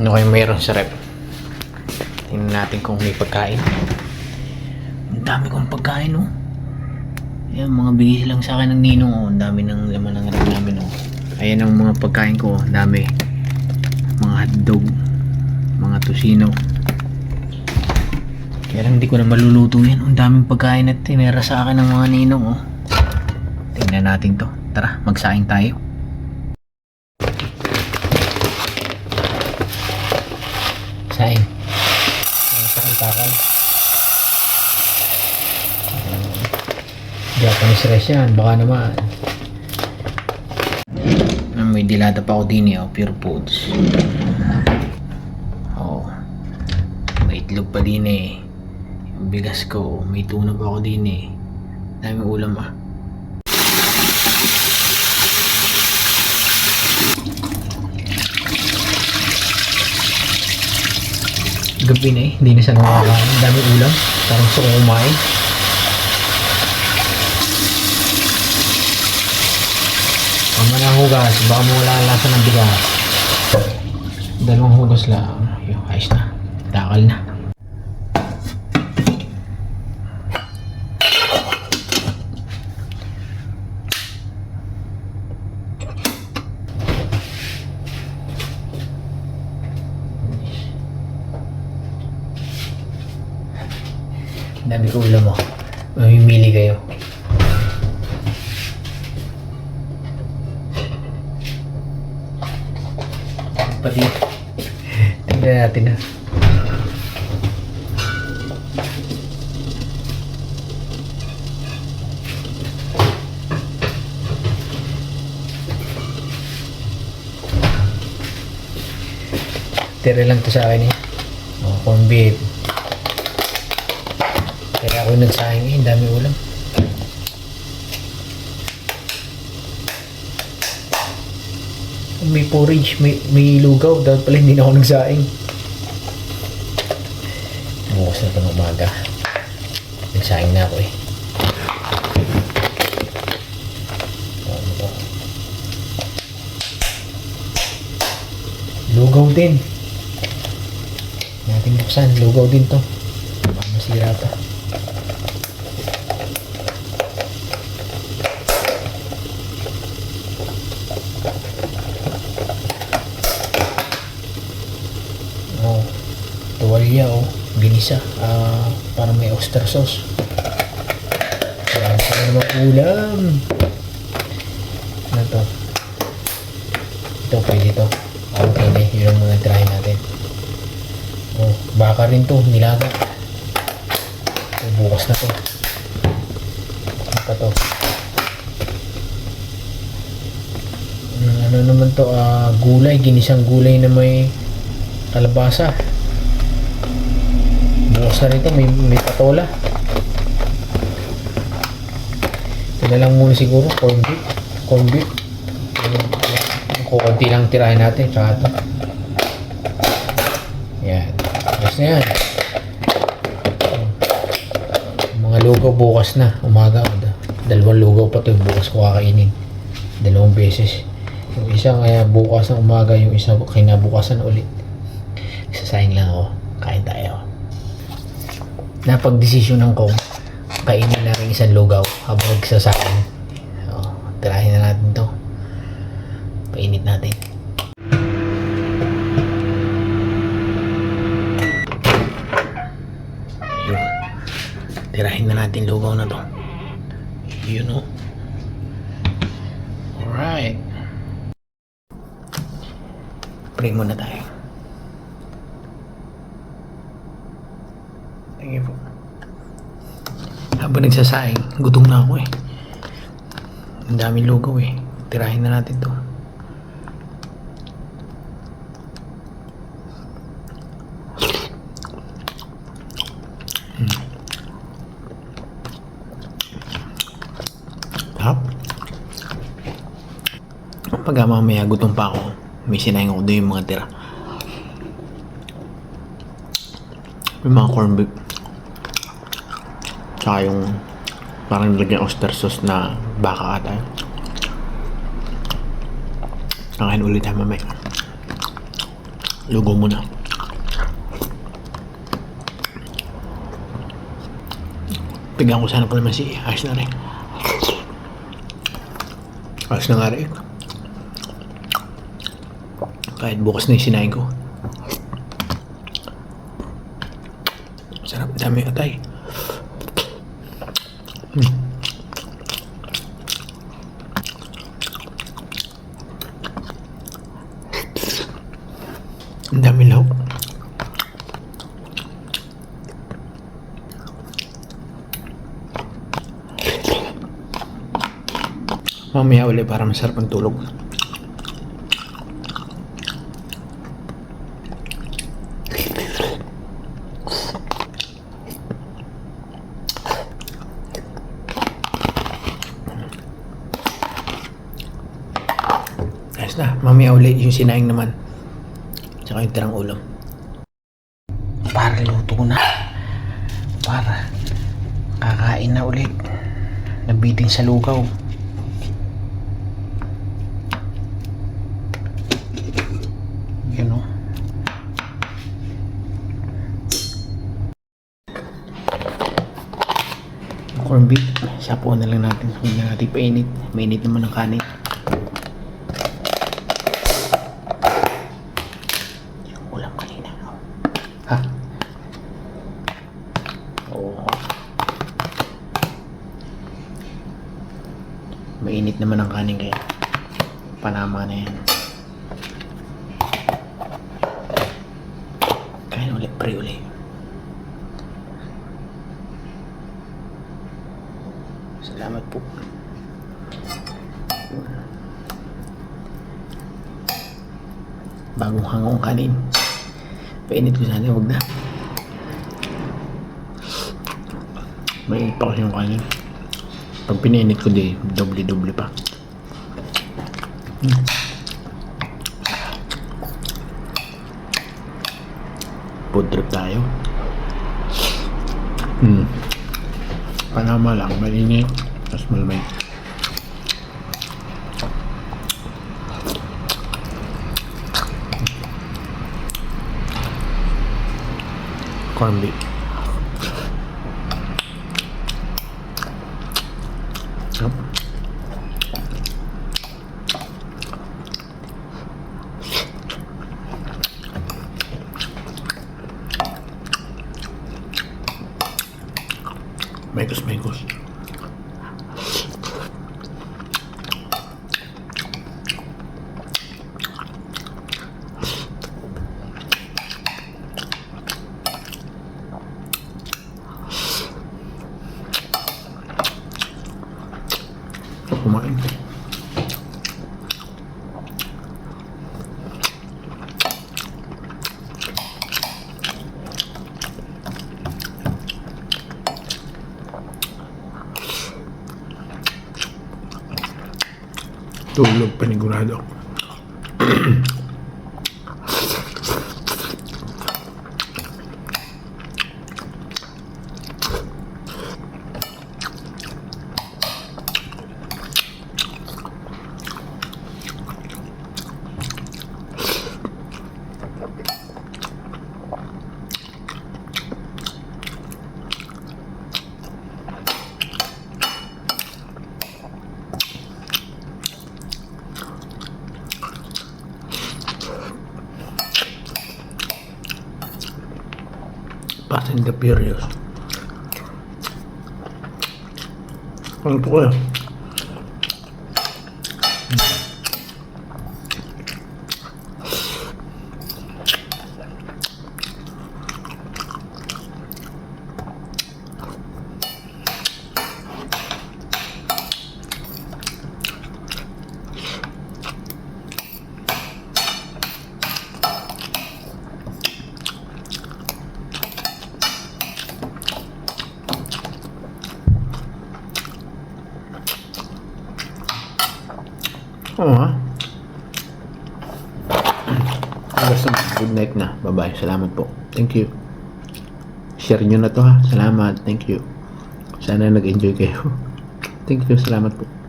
Ano kayo mayroon sa rep? Tingnan natin kung may pagkain. Ang dami kong pagkain, oh. Ayan, mga bigay lang sa akin ng ninong, oh. Ang dami ng laman ng rep namin, oh. Ayan ang mga pagkain ko, oh. Dami. Mga hotdog, mga tosino. Kaya lang hindi ko na maluluto yan. Ang daming pagkain na tinira sa akin ng mga ninong, oh. Tingnan natin to. Tara, magsaing tayo. Saing. Ang sakal-takal. Japanese rice yan. Baka naman. Ah, May dilata pa ako din eh. Oh, pure foods. Oh. May itlog pa din eh. Yung bigas ko. May tuna pa ako din eh. Daming ulam ah. Na eh. Hindi na siya nakakain. Ang daming ulam. Parang gusto kong kumain. Tama na hugas. Baka mawala ang lasa ng bigas. Dalawang hugas lang. Yung ayos na. Takal na. Dami ko ulam mo. Mamimili kayo. Pati. Tingnan natin na. Tira lang to sa akin eh. Oh, corn. Kaya ako nagsayang eh, dami ulam. May porridge, may, may lugaw. Dapat pala hindi na ako nagsaing. Bukas na ito ng umaga. Nagsaing na ako eh. Lugaw din. Natin buksan. Lugaw din to. Masira pa. Oh, tuwalya oh. Ginisa. Ah, parang may oyster sauce. Marami pa naman ulam. Ano to? Ito, pwede to. Ah, pwede. Yun ang muna try natin. Oh, baka rin to. Nilaga. Oh, bukas na to. Ano to? Mm, ano naman to? Ah, gulay. Ginisang gulay na may kalabasa. Bukas na rito, may, may patola. Ito lang muna siguro, corn beef. Corn beef. Kukunti lang tirahin natin, tsaka ito. Yan. Ayos na yan. Mga lugaw bukas na, umaga. Dalawang lugaw pa ito, bukas ko kakainin. Dalawang beses. Yung isa kaya bukas na umaga, yung isa kinabukasan ulit. Isasayang lang ako. Kain tayo. Napag-desisyonan ko, kainin na rin isang lugaw habang nagsasayang. So, tirahin na natin to. Painit natin. Yun. Tirahin na natin lugaw na to. Yun o. Alright. Pray muna tayo. Thank you po. Habang nagsasaing, gutom na ako eh. Ang daming lugaw eh. Tirahin na natin to. Mm. Hap. Pag mamaya gutom pa ako, may sinayin ko doon yung mga tira. Yung mga corn beef. Tsaka yung parang nilagyan oyster sauce na baka ata. Kakain ulit tayo mamaya. Lugo muna. Tignan ko sana pala naman si na rin. Ayos na nga rin. Kahit bukas na yung sinain ko. Sarap, dami atay. Ang dami lahok. Mamaya ulit para masarap ang tulog. Ayos na. Mamaya ulit yung sinaing naman. Tsaka yung tirang ulam. Para luto na. Para kakain na ulit. Nabiting sa lugaw. Yun o. Corn beef. Sapo na lang natin. Huwag na natin painit. Mainit naman ang kanin. Ulam kanina. Ha? Oo. Mainit naman ang kanin kaya. Panama na yan. Kain ulit, pre ulit. Salamat po. Bagong hangong kanin. Painit ko sana, wag na. Mainit pa kasi yung kanin. Pag pinainit ko di, doble-doble pa. Hmm. Food trip tayo. Hmm. Panama lang, malinit. Tapos malamay. Corn beef. Yup. Mekos, mekos. Kumain. Tulog panigurado. Fast and the Furious. Ano kaya? Oo ha? Basta good night na. Bye-bye. Salamat po. Thank you. Share nyo na to ha. Salamat. Thank you. Sana nag-enjoy kayo. Thank you. Salamat po.